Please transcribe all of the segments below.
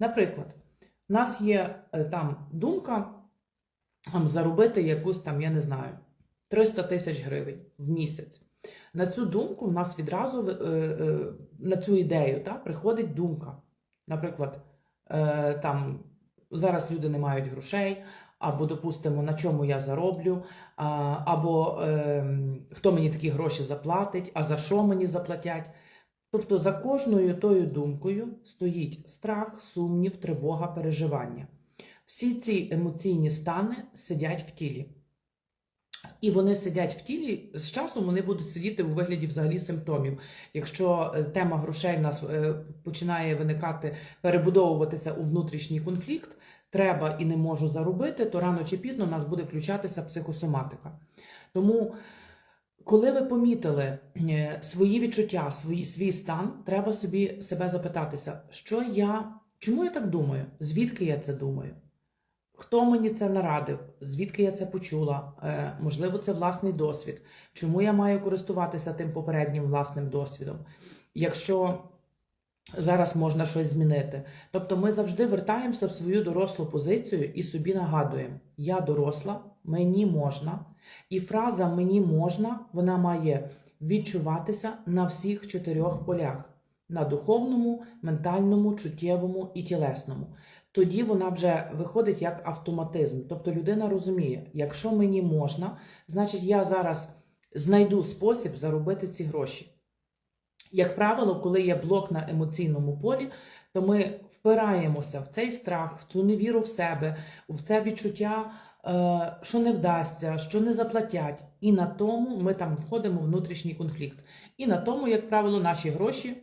Наприклад, у нас є е, там думка там, заробити якусь там, я не знаю, 300 тисяч гривень в місяць. На цю думку в нас відразу е, е, на цю ідею та, приходить думка. Наприклад, там зараз люди не мають грошей, або, допустимо, на чому я зароблю, або е, хто мені такі гроші заплатить, а за що мені заплатять. Тобто за кожною тою думкою стоїть страх, сумнів, тривога, переживання. Всі ці емоційні стани сидять в тілі. І вони сидять в тілі, з часом вони будуть сидіти у вигляді взагалі симптомів. Якщо е, тема грошей нас е, починає виникати, перебудовуватися у внутрішній конфлікт, треба і не можу заробити, то рано чи пізно в нас буде включатися психосоматика. Тому, коли ви помітили е, свої відчуття, свій, свій стан, треба собі себе запитатися, що я, чому я так думаю, звідки я це думаю. Хто мені це нарадив? Звідки я це почула? Е, можливо, це власний досвід. Чому я маю користуватися тим попереднім власним досвідом? Якщо зараз можна щось змінити. Тобто ми завжди вертаємося в свою дорослу позицію і собі нагадуємо: я доросла, мені можна. І фраза мені можна вона має відчуватися на всіх чотирьох полях: на духовному, ментальному, чуттєвому і тілесному тоді вона вже виходить як автоматизм. Тобто людина розуміє, якщо мені можна, значить я зараз знайду спосіб заробити ці гроші. Як правило, коли є блок на емоційному полі, то ми впираємося в цей страх, в цю невіру в себе, в це відчуття, е, що не вдасться, що не заплатять. І на тому ми там входимо в внутрішній конфлікт. І на тому, як правило, наші гроші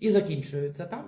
і закінчуються там.